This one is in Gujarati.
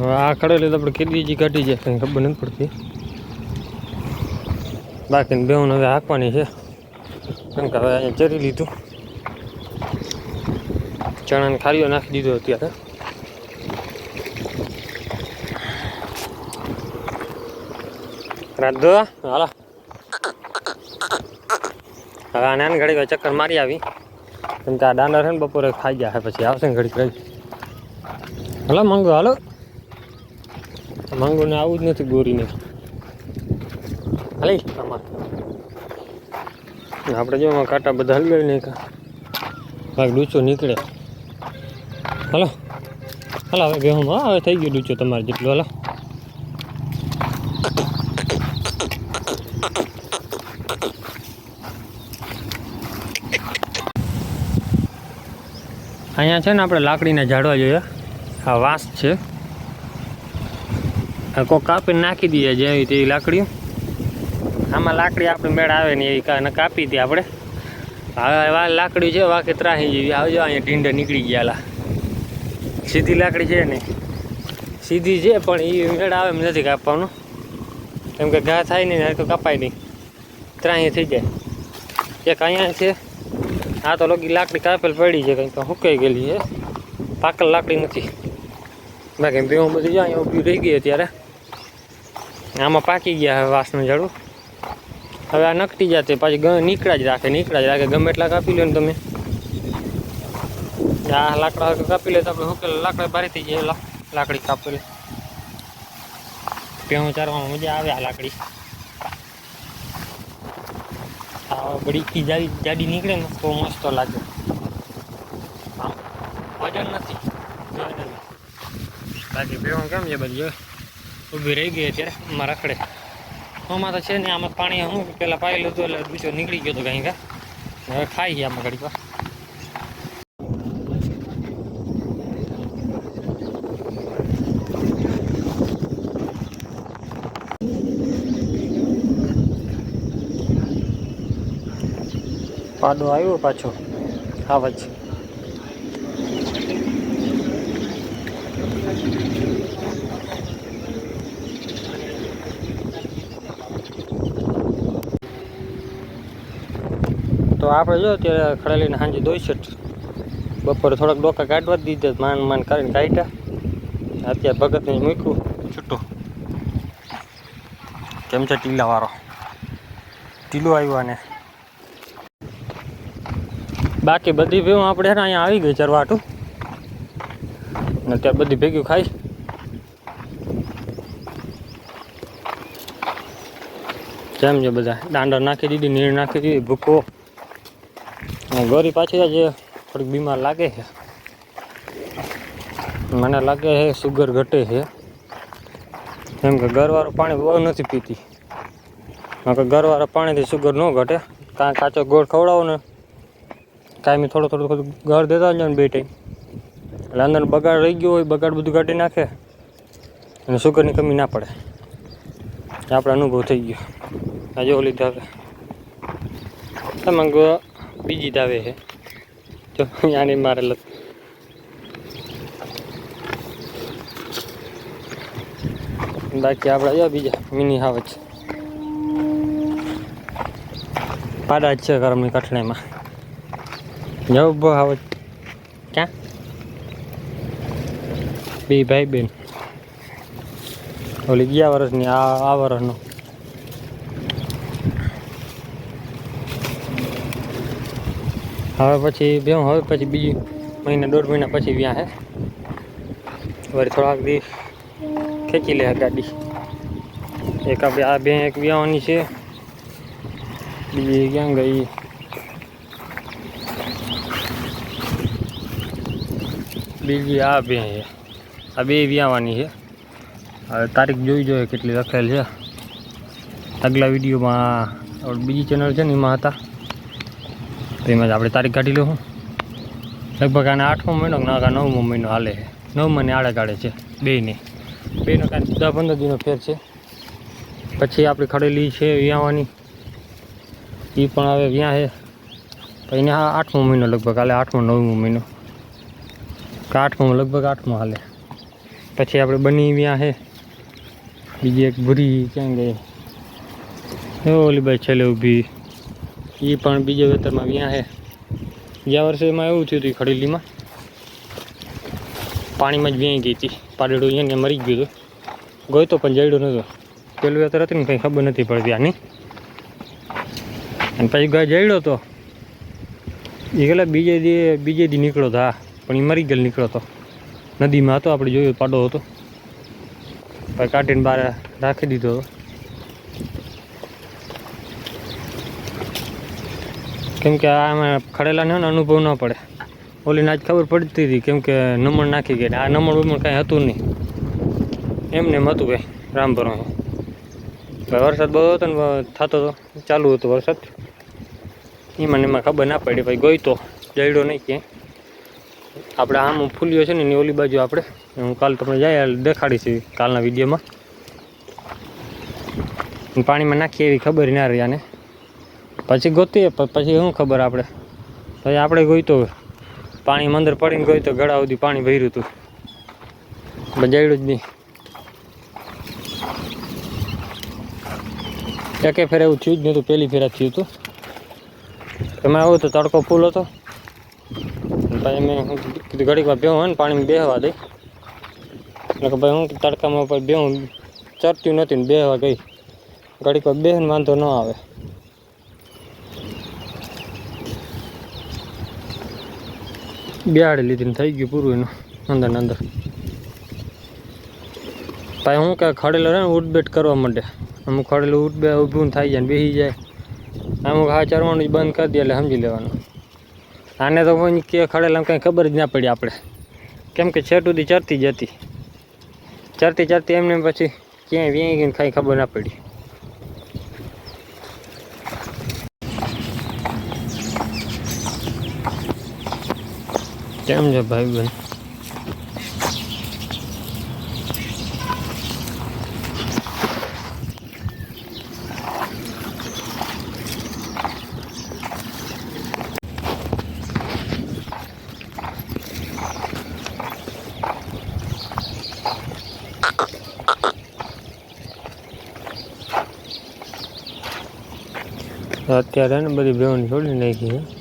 આ ખડેલી તો આપણે કેટલી જી કાઢી જાય કંઈ ખબર નથી પડતી. બાકી બેઉન હવે હાંકવાની છે. કેમ કે હવે અહીંયા ચરી લીધું. ચણાને ખારીઓ નાખી દીધો અત્યારે. રાધો, હાલો. હવે આને ઘડી ઘડીક ચક્કર મારી આવી. કેમ કે આ દાંડા છે ને બપોરે ખાઈ ગયા પછી આવશે ને ઘડીક રહી હલો, મંગો, હાલો. મંગો ને આવું જ નથી ગોરીને હાલી આમાં આપણે જો આમાં કાંટા બધા હલગાવી નાખ્યા. કાંઈક ડૂચો નીકળે. હલો. હલો, હવે બેહું. હા, હવે થઈ ગયો ડૂચો તમારે જેટલો. હલો. અહીંયા છે ને, આપણે લાકડીના ઝાડવા જોઈએ. આ વાંસ છે. કોક કાપીને નાખી દઈએ જેવી તેવી લાકડીઓ. આમાં લાકડી આપણે મેળ આવે ને એવી કાપી હતી આપણે. હવે લાકડી છે વાકે ત્રાહી જેવી. આવજો, અહીંયા ઢીંડા નીકળી ગયેલા સીધી લાકડી છે ને. સીધી છે, પણ એ મેળ આવે એમ નથી કાપવાનું. કેમ કે ઘા થાય નહીં તો કપાય નહીં. ત્રાહી થઈ જાય. એક અહીંયા છે. આ તો લોકી લાકડી કાપેલ પડી છે, કંઈક સુકાઈ ગયેલી છે. પાકલ લાકડી નથી. બાકી બેવું બધું જાય, અહીંયા ઊભી રહી ગઈ અત્યારે. આમાં પાકી ગયા હવે વાસનું ઝાડું હવે આ નકટી જાતે પાછી નીકળા જ રાખે નીકળા જ રાખે. ગમે એટલા કાપી લો ને તમે. આ લાકડા કાપી લે તો આપણે હુકેલ લાકડા ભારી થઈ જાય લાકડી કાપી લે. પેહું ચારવામાં મજા આવે આ લાકડી. આ બડીકી જાડી જાડી નીકળે ને તો મસ્ત લાગે. વજન નથી. બાકી બેવું કેમ છે બધી ઊભી રહી ગઈ અત્યારે આમાં રખડે આમાં તો છે ને, આમાં પાણી હું પહેલાં પાઈ લીધું એટલે બીજો નીકળી ગયો તો કંઈ હવે ખાઈ ગયા આમાં વાર. પાડો આવ્યો પાછો. આવ આપણે જો અત્યારે ખડેલીને સાંજે દોઈ છે બપોરે થોડાક ડોકા કાઢવા જ દીધા માન માન કરીને કાઢ્યા. અત્યારે ભગતને મૂક્યું. છૂટો. કેમ છે ટીલાવાળો ટીલો આવ્યો આને. બાકી બધી ભેગું આપણે ને અહીંયા આવી ગઈ ચરવાટું ને અત્યારે બધી ભેગી ખાઈ. જેમ છે બધા? દાંડો નાખી દીધી નીર નાખી દીધી ભૂકો. અને ગોરી પાછી જ થોડીક બીમાર લાગે છે. મને લાગે છે સુગર ઘટે છે. કેમ કે ગરવાળું પાણી બહુ નથી પીતી. કે ગરવાળા પાણીથી સુગર ન ઘટે. કાં કાચો ગોળ ખવડાવો ને, કાંઈ થોડું થોડું થોડું ઘર દેતા જ ને બે ટાઈમ. એટલે અંદર બગાડ રહી ગયો હોય, બગાડ બધું કાઢી નાખે અને સુગરની કમી ના પડે. આપણે અનુભવ થઈ ગયો. આજે ઓલી ધાવે તમે બીજી દાવે છે. જો આની મારે લત બાકી આપણે જો બીજા મિની હાવજ. પાડા જ છે ગરમની કઠણાઈમાં. જવું બહુ હાવજ. ક્યાં? બે ભાઈ બેન. ઓલી ગયા વર્ષની આ આ વર્ષનો હવે પછી બે હવે પછી બીજું મહિના, દોઢ મહિના પછી વ્યા હે. વળી થોડાક દી ખેંચી લે ગાડી. એક આપણે આ બે એક વ્યાવાની છે. બીજી ક્યાં ગઈ? બીજી આ બે છે. આ બે વ્યાવાની છે. હવે તારીખ જોઈ જોઈએ કેટલી લખેલ છે. આગલા વિડીયોમાં બીજી ચેનલ છે ને એમાં હતા. એમાં જ આપણે તારીખ કાઢી લઉં લગભગ આને આઠમો મહિનો ના કા નવમો મહિનો હાલે. છે મહિને આડે કાઢે છે, બેયને. બેનો કાંઈ દસ પંદર દિનો ફેર છે. પછી આપણી ખડેલી છે, વ્યાવાની. એ પણ હવે વ્યાં છે પછી એને આઠમો મહિનો લગભગ હાલે, આઠમો નવમો મહિનો. આઠમો લગભગ આઠમો હાલે. પછી આપણે બની વ્યાં છે બીજી એક ભૂરી, ક્યાં ગઈ? ઓલી બાઈ છેલ્લે ઊભી. એ પણ બીજા વેતરમાં વ્યાં છે ગયા વર્ષે એમાં એવું થયું હતું ખડેલીમાં. પાણીમાં જ વ્યાઈ ગઈ હતી પાડેડું અહીંયા મરી ગયું હતું ગયો તો પણ જડ્યું નહોતો પેલું વેતર હતું ને કંઈ ખબર નથી પડતી આની. અને પછી ગાય જડ્યો તો. એ ગયેલા બીજે દી બીજે દી નીકળ્યો હતો હા. પણ એ મરી ગયેલ નીકળ્યો હતો નદીમાં હતો, આપણે જોયું, પાડો હતો. પછી કાઢીને બહાર રાખી દીધો હતો. કેમ કે આમાં ખડેલાને અનુભવ ન પડે. ઓલીને આજ ખબર પડતી હતી, કેમ કે નમણ નાખી ગઈ આ નમણ બમણ કાંઈ હતું નહીં. એમને એમ હતું ભાઈ રામભરો વરસાદ બહુ હતો ને થતો હતો ચાલુ હતો વરસાદ. એમાં એમાં ખબર ના પડી, ભાઈ ગઈ તો જડ્યો નહીં કે. આપણે આમ ફૂલ્યો છે ને, એની ઓલી બાજુ આપણે હું કાલ તમને જાય દેખાડીશ કાલના વિડીયોમાં. પાણીમાં નાખીએ એવી ખબર ના રહી આને. પછી ગોતીએ પછી શું ખબર આપણે પછી આપણે ગોઈતો પાણી અંદર પડીને ગઈ તો ગળા સુધી પાણી ભર્યું હતું બજાડ્યું જ નહીં. એકે ફેરે એવું થયું જ નહોતું પહેલી ફેરા થયું હતું એમાં આવું તો તડકો ફૂલ હતો. પછી મેં હું કીધું, ઘડીક વાર બેહું હોય ને પાણીમાં બેહવા દઈ. એટલે ભાઈ હું તડકામાં બેહું. ચરતી નથી ને બેહવા ગઈ. ઘડીક વાર બેહને વાંધો ન આવે. બેહાડી લીધી ને થઈ ગયું પૂરું એનું. અંદર અંદર. ભાઈ હું કાંઈ ખડેલો રહે ને ઉઠબેટ કરવા માંડે અમુક ખડેલું ઉઠબે ઊભું થાય જાય ને બેસી જાય. અમુક હા ચરવાનું જ બંધ કરી દે એટલે સમજી લેવાનું. આને તો કોઈ કે ખડેલા કંઈ ખબર જ ના પડી આપણે. કેમ કે છેટ સુધી ચરતી જતી ચરતી ચરતી એમને પછી ક્યાંય વ્યાઈ ગઈને કાંઈ ખબર ના પડી. કેમ છે ભાઈ બહેન અત્યારે ને બધી બેવાની છોડી નાખી છે.